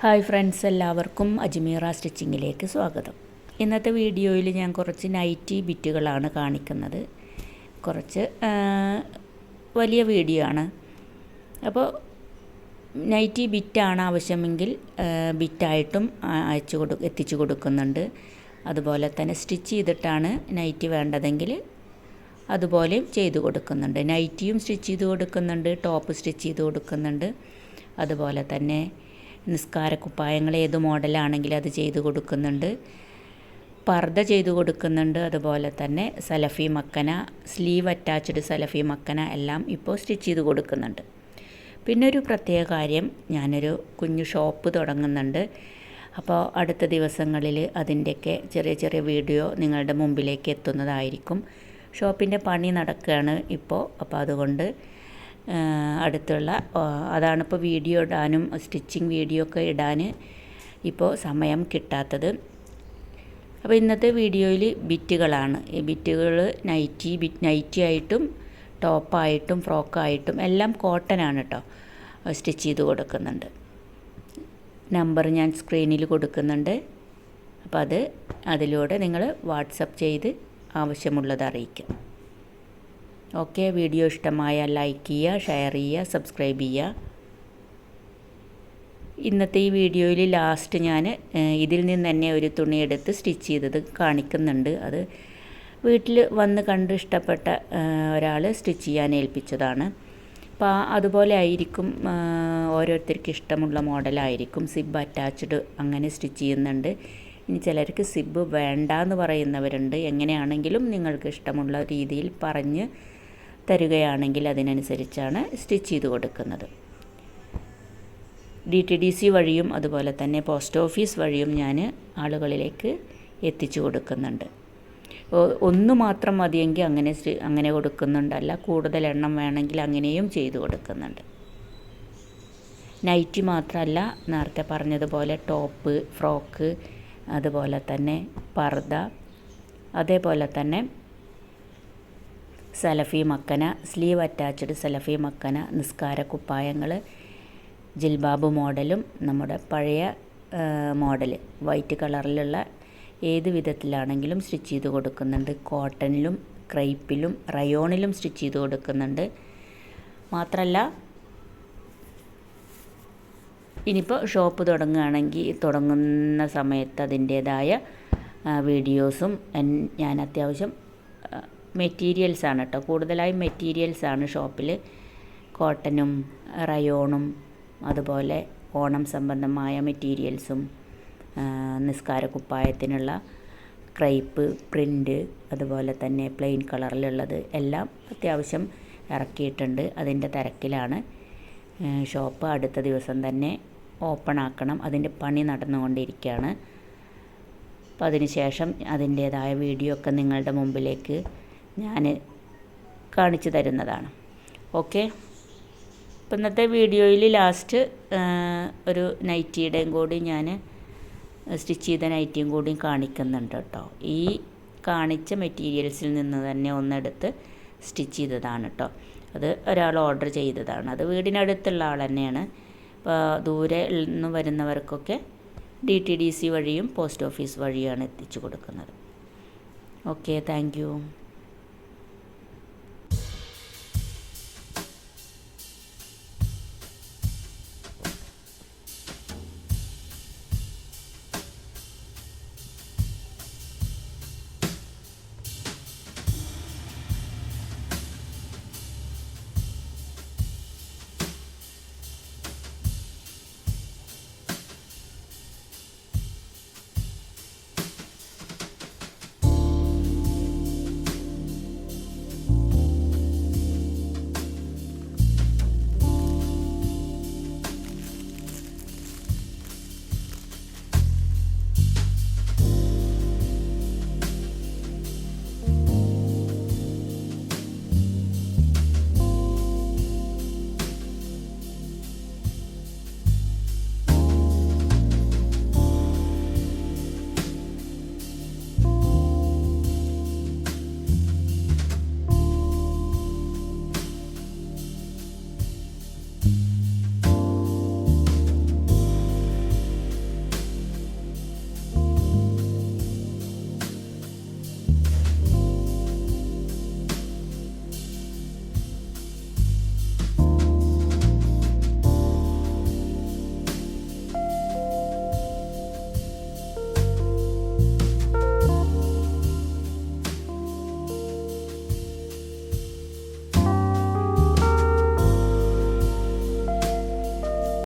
Hi friends എല്ലാവർക്കും അജ്മീറ സ്റ്റിച്ചിങ്ങിലേക്ക് സ്വാഗതം. ഇന്നത്തെ വീഡിയോയിൽ ഞാൻ കുറച്ച് നൈറ്റി ബിറ്റുകളാണ് കാണിക്കുന്നത്. കുറച്ച് വലിയ വീഡിയോ ആണ്. അപ്പോൾ നൈറ്റി ബിറ്റാണ് ആവശ്യമെങ്കിൽ ബിറ്റായിട്ടും അയച്ചു കൊടു എത്തിച്ചു കൊടുക്കുന്നുണ്ട്. അതുപോലെ തന്നെ സ്റ്റിച്ച് ചെയ്തിട്ടാണ് നൈറ്റി വേണ്ടതെങ്കിൽ അതുപോലെയും ചെയ്തു കൊടുക്കുന്നുണ്ട്. നൈറ്റിയും സ്റ്റിച്ച് ചെയ്ത് കൊടുക്കുന്നുണ്ട് ടോപ്പ് സ്റ്റിച്ച് ചെയ്ത് കൊടുക്കുന്നുണ്ട്. അതുപോലെ തന്നെ നിസ്കാരക്കുപ്പായങ്ങൾ ഏത് മോഡലാണെങ്കിലും അത് ചെയ്ത് കൊടുക്കുന്നുണ്ട്. പർദ്ദ ചെയ്ത് കൊടുക്കുന്നുണ്ട്. അതുപോലെ തന്നെ സലഫി മക്കന സ്ലീവ് അറ്റാച്ച്ഡ് സലഫി മക്കന എല്ലാം ഇപ്പോൾ സ്റ്റിച്ച് ചെയ്ത് കൊടുക്കുന്നുണ്ട്. പിന്നെ ഒരു പ്രത്യേക കാര്യം ഞാനൊരു കുഞ്ഞു ഷോപ്പ് തുടങ്ങുന്നുണ്ട്. അപ്പോൾ അടുത്ത ദിവസങ്ങളിൽ അതിന്റെയൊക്കെ ചെറിയ ചെറിയ വീഡിയോ നിങ്ങളുടെ മുമ്പിലേക്ക് എത്തുന്നതായിരിക്കും. ഷോപ്പിന്റെ പണി നടക്കുകയാണ് ഇപ്പോൾ. അപ്പോൾ അതുകൊണ്ട് അടുത്തുള്ള അതാണ് അതാണിപ്പോൾ വീഡിയോ ഇടാനും സ്റ്റിച്ചിങ് വീഡിയോ ഒക്കെ ഇടാൻ ഇപ്പോൾ സമയം കിട്ടാത്തത്. അപ്പോൾ ഇന്നത്തെ വീഡിയോയിൽ ബിറ്റുകളാണ്. ഈ ബിറ്റുകൾ നൈറ്റി ബിറ്റ് നൈറ്റി ആയിട്ടും ടോപ്പായിട്ടും ഫ്രോക്കായിട്ടും എല്ലാം കോട്ടനാണ് കേട്ടോ സ്റ്റിച്ച് ചെയ്ത് കൊടുക്കുന്നുണ്ട്. നമ്പർ ഞാൻ സ്ക്രീനിൽ കൊടുക്കുന്നുണ്ട്. അപ്പോൾ അത് അതിലൂടെ നിങ്ങൾ വാട്സപ്പ് ചെയ്ത് ആവശ്യമുള്ളത് അറിയിക്കുക ഓക്കെ വീഡിയോ ഇഷ്ടമായ ലൈക്ക് ചെയ്യുക ഷെയർ ചെയ്യുക സബ്സ്ക്രൈബ് ചെയ്യുക. ഇന്നത്തെ ഈ വീഡിയോയിൽ ലാസ്റ്റ് ഞാൻ ഇതിൽ നിന്ന് തന്നെ ഒരു തുണി എടുത്ത് സ്റ്റിച്ച് ചെയ്തത് കാണിക്കുന്നുണ്ട്. അത് വീട്ടിൽ വന്ന് കണ്ട് ഇഷ്ടപ്പെട്ട ഒരാൾ സ്റ്റിച്ച് ചെയ്യാൻ ഏൽപ്പിച്ചതാണ്. അപ്പോൾ അതുപോലെ ആയിരിക്കും ഓരോരുത്തർക്ക് ഇഷ്ടമുള്ള മോഡലായിരിക്കും. സിബ് അറ്റാച്ച്ഡ് അങ്ങനെ സ്റ്റിച്ച് ചെയ്യുന്നുണ്ട്. ഇനി ചിലർക്ക് സിബ് വേണ്ട എന്ന് പറയുന്നവരുണ്ട്. എങ്ങനെയാണെങ്കിലും നിങ്ങൾക്ക് ഇഷ്ടമുള്ള രീതിയിൽ പറഞ്ഞ് തരികയാണെങ്കിൽ അതിനനുസരിച്ചാണ് സ്റ്റിച്ച് ചെയ്ത് കൊടുക്കുന്നത്. ഡി ടി ഡി സി വഴിയും അതുപോലെ തന്നെ പോസ്റ്റ് ഓഫീസ് വഴിയും ഞാൻ ആളുകളിലേക്ക് എത്തിച്ചു കൊടുക്കുന്നുണ്ട്. ഒന്ന് മാത്രം മതിയെങ്കിൽ അങ്ങനെ അങ്ങനെ കൊടുക്കുന്നുണ്ടല്ല കൂടുതൽ എണ്ണം വേണമെങ്കിൽ അങ്ങനെയും ചെയ്തു കൊടുക്കുന്നുണ്ട്. നൈറ്റി മാത്രമല്ല നേരത്തെ പറഞ്ഞതുപോലെ ടോപ്പ് ഫ്രോക്ക് അതുപോലെ തന്നെ പർദ്ദ അതേപോലെ തന്നെ സലഫി മക്കന സ്ലീവ് അറ്റാച്ച്ഡ് സലഫി മക്കന നിസ്കാര കുപ്പായങ്ങൾ ജിൽബാബ് മോഡലും നമ്മുടെ പഴയ മോഡൽ വൈറ്റ് കളറിലുള്ള ഏത് വിധത്തിലാണെങ്കിലും സ്റ്റിച്ച് ചെയ്ത് കൊടുക്കുന്നുണ്ട്. കോട്ടണിലും ക്രൈപ്പിലും റയോണിലും സ്റ്റിച്ച് ചെയ്ത് കൊടുക്കുന്നുണ്ട്. മാത്രമല്ല ഇനിയിപ്പോൾ ഷോപ്പ് തുടങ്ങുകയാണെങ്കിൽ തുടങ്ങുന്ന സമയത്ത് അതിന്റേതായ വീഡിയോസും ഞാൻ അത്യാവശ്യം മെറ്റീരിയൽസാണ് കേട്ടോ കൂടുതലായും മെറ്റീരിയൽസാണ് ഷോപ്പിൽ കോട്ടനും റയോണും അതുപോലെ ഓണം സംബന്ധമായ മെറ്റീരിയൽസും നിസ്കാര കുപ്പായത്തിനുള്ള ക്രൈപ്പ് പ്രിന്റ് അതുപോലെ തന്നെ പ്ലെയിൻ കളറിലുള്ളത് എല്ലാം അത്യാവശ്യം ഇറക്കിയിട്ടുണ്ട്. അതിന്റെ തിരക്കിലാണ്. ഷോപ്പ് അടുത്ത ദിവസം തന്നെ ഓപ്പൺ ആക്കണം. അതിന്റെ പണി നടന്നുകൊണ്ടിരിക്കുകയാണ്. അപ്പോൾ അതിന് ശേഷം അതിന്റേതായ വീഡിയോ ഒക്കെ നിങ്ങളുടെ മുമ്പിലേക്ക് ഞാൻ കാണിച്ചു തരുന്നതാണ്. ഓക്കെ? അപ്പം ഇന്നത്തെ വീഡിയോയിൽ ലാസ്റ്റ് ഒരു നൈറ്റിയുടെയും കൂടി ഞാൻ സ്റ്റിച്ച് ചെയ്ത നൈറ്റിയും കൂടി കാണിക്കുന്നുണ്ട് കേട്ടോ. ഈ കാണിച്ച മെറ്റീരിയൽസിൽ നിന്ന് തന്നെ ഒന്നെടുത്ത് സ്റ്റിച്ച് ചെയ്തതാണ് കേട്ടോ. അത് ഒരാൾ ഓർഡർ ചെയ്തതാണ്. അത് വീടിനടുത്തുള്ള ആൾ തന്നെയാണ്. അപ്പോൾ ദൂരെ നിന്ന് വരുന്നവർക്കൊക്കെ ഡി ടി ഡി സി വഴിയും പോസ്റ്റ് ഓഫീസ് വഴിയാണ് എത്തിച്ചു കൊടുക്കുന്നത്. Okay thank